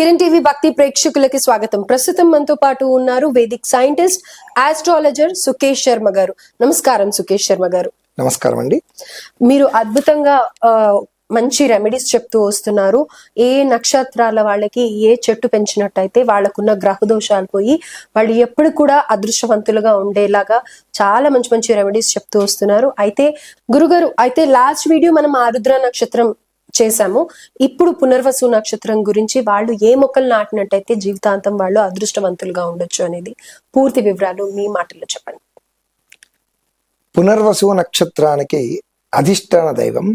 Kiran TV భక్తి ప్రేక్షకులకి స్వాగతం. ప్రస్తుతం మనతో పాటు ఉన్నారు Vedic scientist astrologer Sukesh Sharma garu. నమస్కారం సుకేష్ శర్మ గారు. నమస్కారం అండి. మీరు అద్భుతంగా మంచి రెమెడీస్ చెప్తూ వస్తున్నారు. ఏ నక్షత్రాల వాళ్ళకి ఏ చెట్టు పెంచినట్టయితే వాళ్ళకున్న గ్రహ దోషాలు పోయి వాళ్ళు ఎప్పుడు కూడా అదృష్టవంతులుగా ఉండేలాగా చాలా మంచి మంచి రెమెడీస్ చెప్తూ వస్తున్నారు. అయితే గురుగారు అయితే లాస్ట్ వీడియో మనం ఆరుద్ర నక్షత్రం చేశాము. ఇప్పుడు పునర్వసు నక్షత్రం గురించి వాళ్ళు ఏ మొక్కలు నాటినట్టయితే జీవితాంతం వాళ్ళు అదృష్టవంతులుగా ఉండొచ్చు అనేది పూర్తి వివరాలు మీ మాటల్లో చెప్పండి. పునర్వసు నక్షత్రానికి అధిష్టాన దైవం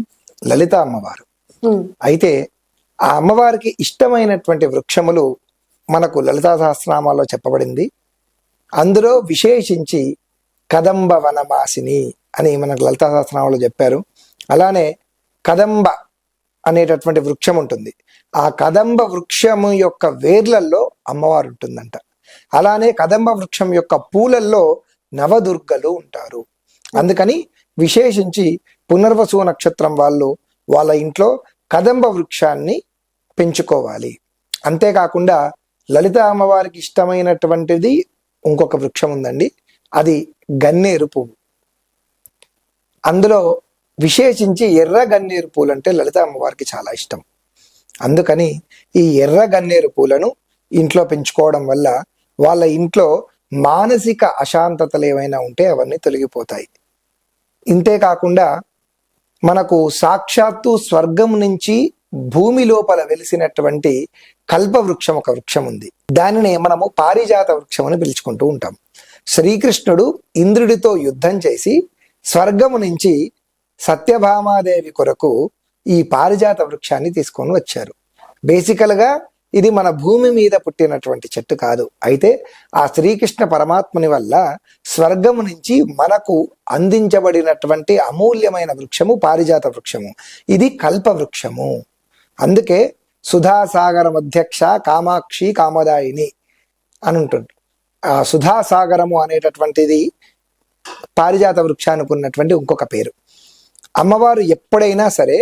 లలిత అమ్మవారు. అయితే ఆ అమ్మవారికి ఇష్టమైనటువంటి వృక్షములు మనకు లలితా సహస్రనామాల్లో చెప్పబడింది. అందులో విశేషించి కదంబ వనవాసిని అని మనకు లలితా సహస్రనామాలో చెప్పారు. అలానే కదంబ అనేటటువంటి వృక్షం ఉంటుంది. ఆ కదంబ వృక్షము యొక్క వేర్లల్లో అమ్మవారు ఉంటుందంట. అలానే కదంబ వృక్షం యొక్క పూలల్లో నవదుర్గలు ఉంటారు. అందుకని విశేషించి పునర్వసు నక్షత్రం వాళ్ళు వాళ్ళ ఇంట్లో కదంబ వృక్షాన్ని పెంచుకోవాలి. అంతేకాకుండా లలిత అమ్మవారికి ఇష్టమైనటువంటిది ఇంకొక వృక్షం ఉందండి. అది గన్నేరు పువ్వు. అందులో విశేషించి ఎర్ర గన్నేరు పూలు అంటే లలిత అమ్మవారికి చాలా ఇష్టం. అందుకని ఈ ఎర్ర గన్నేరు పూలను ఇంట్లో పెంచుకోవడం వల్ల వాళ్ళ ఇంట్లో మానసిక అశాంతతలు ఏమైనా ఉంటే అవన్నీ తొలగిపోతాయి. ఇంతే కాకుండా మనకు సాక్షాత్తు స్వర్గం నుంచి భూమి లోపల వెలిసినటువంటి కల్పవృక్షం ఒక వృక్షం ఉంది. దానినే మనము పారిజాత వృక్షం అని పిలుచుకుంటూ ఉంటాం. శ్రీకృష్ణుడు ఇంద్రుడితో యుద్ధం చేసి స్వర్గము నుంచి సత్యభామాదేవి కొరకు ఈ పారిజాత వృక్షాన్ని తీసుకొని వచ్చారు. బేసికల్గా ఇది మన భూమి మీద పుట్టినటువంటి చెట్టు కాదు. అయితే ఆ శ్రీకృష్ణ పరమాత్మని వల్ల స్వర్గము నుంచి మనకు అందించబడినటువంటి అమూల్యమైన వృక్షము పారిజాత వృక్షము. ఇది కల్ప వృక్షము. అందుకే సుధాసాగరం అధ్యక్ష కామాక్షి కామదాయిని అని ఉంటుంది ఆ సుధాసాగరము అనేటటువంటిది పారిజాత వృక్షానికి ఉన్నటువంటి ఇంకొక పేరు. అమ్మవారు ఎప్పుడైనా సరే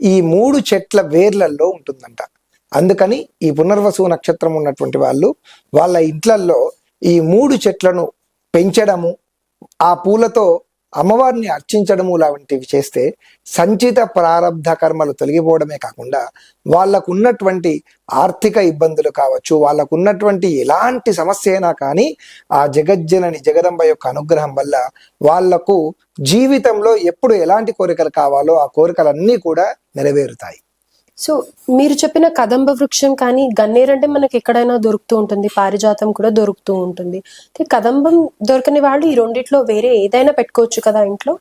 ఈ మూడు చెట్ల వేర్లల్లో ఉంటుందంట. అందుకని ఈ పునర్వసు నక్షత్రం ఉన్నటువంటి వాళ్ళు వాళ్ళ ఇంట్లల్లో ఈ మూడు చెట్లను పెంచడము ఆ పూలతో అమ్మవారిని అర్చించడము లాంటివి చేస్తే సంచిత ప్రారంధ కర్మలు తొలగిపోవడమే కాకుండా వాళ్ళకు ఉన్నటువంటి ఆర్థిక ఇబ్బందులు కావచ్చు వాళ్ళకు ఉన్నటువంటి ఎలాంటి సమస్య అయినా కానీ ఆ జగజ్జనని జగదంబ యొక్క అనుగ్రహం వల్ల వాళ్ళకు జీవితంలో ఎప్పుడు ఎలాంటి కోరికలు కావాలో ఆ కోరికలన్నీ కూడా నెరవేరుతాయి. సో మీరు చెప్పిన కదంబ వృక్షం కానీ గన్నేరు అంటే మనకి ఎక్కడైనా దొరుకుతూ ఉంటుంది పారిజాతం కూడా దొరుకుతూ ఉంటుంది. కదంబం దొరకని వాళ్ళు ఈ రెండిట్లో వేరే ఏదైనా పెట్టుకోవచ్చు కదా ఇంట్లో?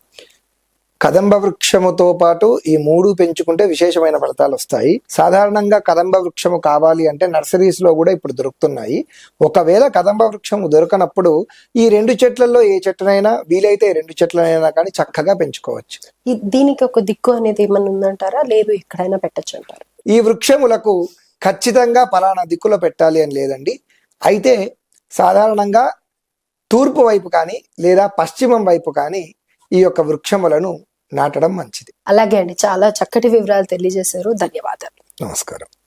కదంబ వృక్షముతో పాటు ఈ మూడు పెంచుకుంటే విశేషమైన ఫలితాలు వస్తాయి. సాధారణంగా కదంబ వృక్షము కావాలి అంటే నర్సరీస్లో కూడా ఇప్పుడు దొరుకుతున్నాయి. ఒకవేళ కదంబ వృక్షము దొరకనప్పుడు ఈ రెండు చెట్లలో ఏ చెట్టునైనా వీలైతే రెండు చెట్లనైనా కానీ చక్కగా పెంచుకోవచ్చు. దీనికి ఒక దిక్కు అనేది ఏమన్నా ఉందంటారా? లేదు ఎక్కడైనా పెట్టచ్చు అంటారు? ఈ వృక్షములకు ఖచ్చితంగా పలానా దిక్కులో పెట్టాలి అని లేదండి. అయితే సాధారణంగా తూర్పు వైపు కానీ లేదా పశ్చిమం వైపు కానీ ఈ యొక్క వృక్షములను నాటడం మంచిది. అలాగే అండి. చాలా చక్కటి వివరాలు తెలియజేశారు. ధన్యవాదాలు. నమస్కారం.